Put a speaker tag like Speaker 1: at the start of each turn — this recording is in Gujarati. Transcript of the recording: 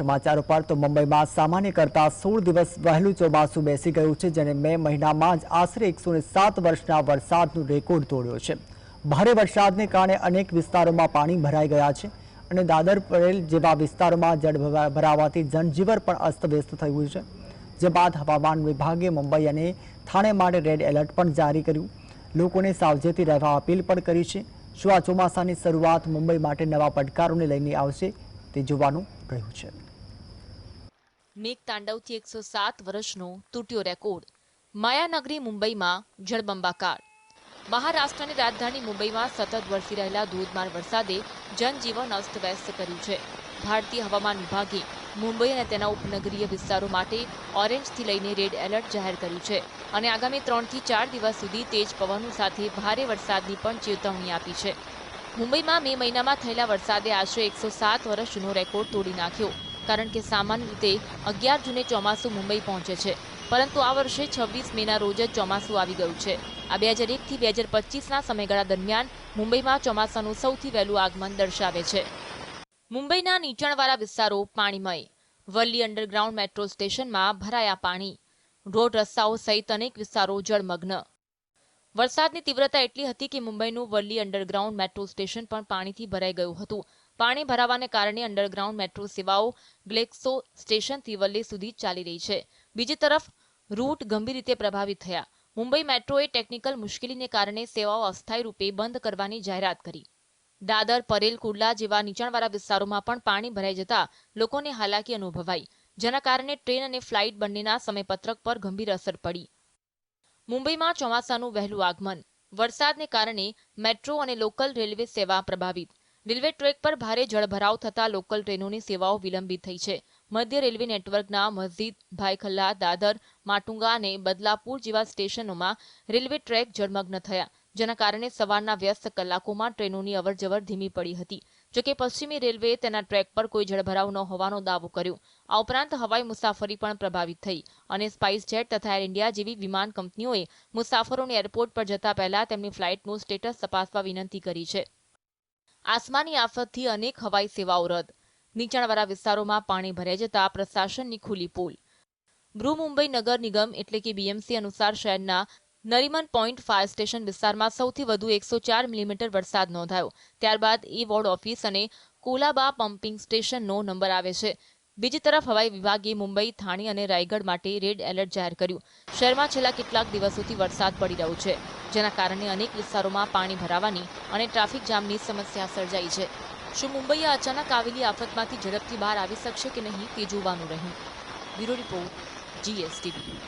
Speaker 1: સમાચારો પર તો મુંબઈમાં સામાન્ય કરતા સોળ દિવસ વહેલું ચોમાસું બેસી ગયું છે, જેને મે મહિનામાં જ આશરે એકસો વર્ષના વરસાદનું રેકોર્ડ તોડ્યો છે. ભારે વરસાદને કારણે અનેક વિસ્તારોમાં પાણી ભરાઈ ગયા છે અને દાદર પરેલ જેવા વિસ્તારોમાં જળ ભરા- ભરાવાથી જનજીવન પણ અસ્તવ્યસ્ત થયું છે. જે બાદ હવામાન વિભાગે મુંબઈ અને થાણે માટે રેડ એલર્ટ પણ જારી કર્યું. લોકોને સાવચેતી રહેવા અપીલ પણ કરી છે. શું આ ચોમાસાની શરૂઆત મુંબઈ માટે નવા પડકારોને લઈને આવશે તે જોવાનું રહ્યું છે.
Speaker 2: મેઘ તાંડવથી એકસો સાત વર્ષનો તૂટ્યો રેકોર્ડ. માયાનગરી મુંબઈમાં જળબંબાકાર. મહારાષ્ટ્રની રાજધાની મુંબઈમાં સતત વરસી રહેલા ધોધમાર વરસાદે જનજીવન અસ્તવ્યસ્ત કર્યું છે. ભારતીય હવામાન વિભાગે મુંબઈ અને તેના ઉપનગરીય વિસ્તારો માટે ઓરેન્જથી લઈને રેડ એલર્ટ જાહેર કર્યું છે અને આગામી ત્રણથી ચાર દિવસ સુધી તેજ પવનો સાથે ભારે વરસાદની પણ ચેતવણી આપી છે. મુંબઈમાં મે મહિનામાં થયેલા વરસાદે આશરે એકસો સાત વર્ષ જૂનો રેકોર્ડ તોડી નાખ્યો. કારણ કે સામાન્ય રીતે અગિયાર જૂને ચોમાસું મુંબઈ પહોંચે છે. પરંતુ આ વર્ષે છવ્વીસ મેના રોજ જ ચોમાસું આવી ગયું છે. આ બે હજાર એકથી બે હજાર પચીસના સમયગાળા દરમિયાન મુંબઈમાં ચોમાસાનું સૌથી વહેલું આગમન દર્શાવે છે. મુંબઈના નીચાણવાળા વિસ્તારો પાણીમય. વલ્લી અંડરગ્રાઉન્ડ મેટ્રો સ્ટેશનમાં ભરાયા પાણી. રોડ રસ્તાઓ સહિત અનેક વિસ્તારો જળમગ્ન. વરસાદની તીવ્રતા એટલી હતી કે મુંબઈનું વલ્લી અંડરગ્રાઉન્ડ મેટ્રો સ્ટેશન પણ પાણીથી ભરાઈ ગયું હતું. પાણી ભરાવાને કારણે અંડરગ્રાઉન્ડ મેટ્રો સેવાઓ ગ્લેક્સો સ્ટેશનથી વલ્લી સુધી ચાલી રહી છે. બીજી તરફ, રૂટ ગંભીર રીતે પ્રભાવિત થયા. મુંબઈ મેટ્રોએ ટેકનિકલ મુશ્કેલીને કારણે સેવાઓ અસ્થાયી રૂપે બંધ કરવાની જાહેરાત કરી. દાદર, પરેલ, કુર્લા જેવા નીચાણવાળા વિસ્તારોમાં પણ પાણી ભરાઈ જતા લોકોને હાલાકી અનુભવાઈ. જેના કારણે ટ્રેન અને ફ્લાઇટ બંનેના સમયપત્રક પર ગંભીર અસર પડી. મુંબઈમાં ચોમાસાનું વહેલું આગમન. વરસાદને કારણે મેટ્રો અને લોકલ રેલવે સેવા પ્રભાવિત. રેલવે ટ્રેક પર ભારે જળભરાવ થતા લોકલ ટ્રેનોની સેવાઓ વિલંબિત થઈ છે. મધ્ય રેલવે નેટવર્કના મસ્જિદ, ભાઈખલ્લા, દાદર, માટુંગા અને બદલાપુર જેવા સ્ટેશનોમાં રેલવે ટ્રેક જળમગ્ન થયા, જેના કારણે સવારના વ્યસ્ત કલાકોમાં ટ્રેનોની અવરજવર ધીમી પડી હતી. જોકે પશ્ચિમી રેલવેએ તેના ટ્રેક પર કોઈ જળભરાવ ન હોવાનો દાવો કર્યો. આ ઉપરાંત હવાઈ મુસાફરી પણ પ્રભાવિત થઈ અને સ્પાઇસ તથા એર ઇન્ડિયા જેવી વિમાન કંપનીઓએ મુસાફરોને એરપોર્ટ પર જતા પહેલા તેમની ફ્લાઇટનું સ્ટેટસ તપાસવા વિનંતી કરી છે. આસમાની આફતથી અનેક હવાઈ સેવાઓ રદ. નીચાણવાળા વિસ્તારોમાં પાણી ભરાઈ જતા પ્રશાસનની ખુલ્લી પુલ. બ્રુ મુંબઈ નગર નિગમ એટલે કે બીએમસી અનુસાર શહેરના નરીમન પોઈન્ટ ફાયર સ્ટેશન વિસ્તારમાં સૌથી વધુ એકસો ચાર મિલીમીટર વરસાદ નોંધાયો. ત્યારબાદ એ વોર્ડ ઓફિસ અને કોલાબા પમ્પિંગ સ્ટેશનનો નંબર આવે છે. બીજી તરફ હવાઈ વિભાગે મુંબઈ, થાણે અને રાયગઢ માટે રેડ એલર્ટ જાહેર કર્યું. શહેરમાં છેલ્લા કેટલાક દિવસોથી વરસાદ પડી રહ્યો છે, જેના કારણે અનેક વિસ્તારોમાં પાણી ભરાવાની અને ટ્રાફિક જામની સમસ્યા સર્જાઈ છે. શું મુંબઈએ અચાનક આવેલી આફતમાંથી ઝડપથી બહાર આવી શકશે કે નહીં તે જોવાનું રહ્યું? Bureau report, GSTV.